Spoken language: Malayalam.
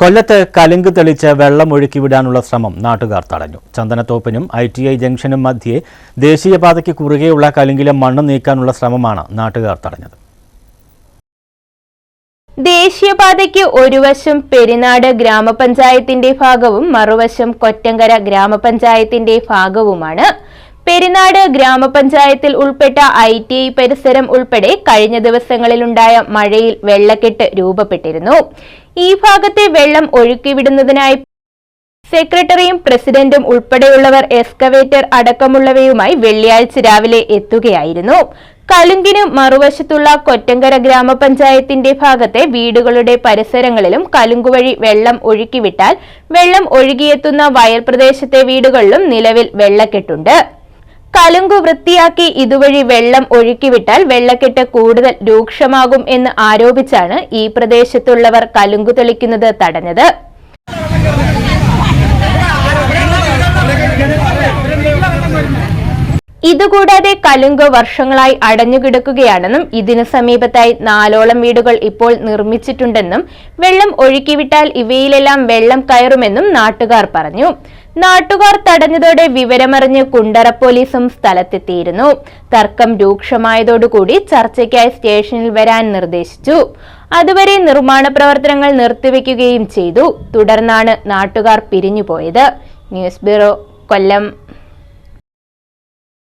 കൊല്ലത്ത് കലുങ്ക് തെളിച്ച് വെള്ളം ഒഴുക്കിവിടാനുള്ള ശ്രമം നാട്ടുകാർ തടഞ്ഞു. ചന്ദനത്തോപ്പിനും ഐ ടി ഐ ജംഗ്ഷനും മധ്യേ ദേശീയപാതയ്ക്ക് കുറുകെയുള്ള കലുങ്കിലെ മണ്ണ് നീക്കാനുള്ള ശ്രമമാണ് നാട്ടുകാർ തടഞ്ഞത്. ദേശീയപാതയ്ക്ക് ഒരു വശം പെരിനാട് ഗ്രാമപഞ്ചായത്തിന്റെ ഭാഗവും മറുവശം കൊറ്റങ്കര ഗ്രാമപഞ്ചായത്തിന്റെ ഭാഗവുമാണ്. പെരിനാട് ഗ്രാമപഞ്ചായത്തിൽ ഉൾപ്പെട്ട ഐ ടി ഐ പരിസരം ഉൾപ്പെടെ കഴിഞ്ഞ ദിവസങ്ങളിലുണ്ടായ മഴയിൽ വെള്ളക്കെട്ട് രൂപപ്പെട്ടിരുന്നു. ഈ ഭാഗത്തെ വെള്ളം ഒഴുക്കിവിടുന്നതിനായി സെക്രട്ടറിയും പ്രസിഡന്റും ഉൾപ്പെടെയുള്ളവർ എക്സ്കവേറ്റർ അടക്കമുള്ളവയുമായി വെള്ളിയാഴ്ച രാവിലെ എത്തുകയായിരുന്നു. കലുങ്കിന് മറുവശത്തുള്ള കൊറ്റങ്കര ഗ്രാമപഞ്ചായത്തിന്റെ ഭാഗത്തെ വീടുകളുടെ പരിസരങ്ങളിലും കലുങ്കുവഴി വെള്ളം ഒഴുക്കിവിട്ടാൽ വെള്ളം ഒഴുകിയെത്തുന്ന വയൽ പ്രദേശത്തെ വീടുകളിലും നിലവിൽ വെള്ളക്കെട്ടുണ്ട്. കലുങ്കു വൃത്തിയാക്കി ഇതുവഴി വെള്ളം ഒഴുക്കിവിട്ടാൽ വെള്ളക്കെട്ട് കൂടുതൽ രൂക്ഷമാകും എന്ന് ആരോപിച്ചാണ് ഈ പ്രദേശത്തുള്ളവർ കലുങ്കു തെളിക്കുന്നത് തടഞ്ഞത്. ഇതുകൂടാതെ കലുങ്ക് വർഷങ്ങളായി അടഞ്ഞുകിടക്കുകയാണെന്നും ഇതിനു സമീപത്തായി നാലോളം വീടുകൾ ഇപ്പോൾ നിർമ്മിച്ചിട്ടുണ്ടെന്നും വെള്ളം ഒഴുക്കിവിട്ടാൽ ഇവയിലെല്ലാം വെള്ളം കയറുമെന്നും നാട്ടുകാർ പറഞ്ഞു. നാട്ടുകാർ തടഞ്ഞതോടെ വിവരമറിഞ്ഞ് കുണ്ടറ പോലീസും സ്ഥലത്തെത്തിയിരുന്നു. തർക്കം രൂക്ഷമായതോടുകൂടി ചർച്ചയ്ക്കായി സ്റ്റേഷനിൽ വരാൻ നിർദ്ദേശിച്ചു. അതുവരെ നിർമ്മാണ പ്രവർത്തനങ്ങൾ നിർത്തിവെക്കുകയും ചെയ്തു. തുടർന്നാണ് നാട്ടുകാർ പിരിഞ്ഞുപോയത്. ന്യൂസ് ബ്യൂറോ കൊല്ലം.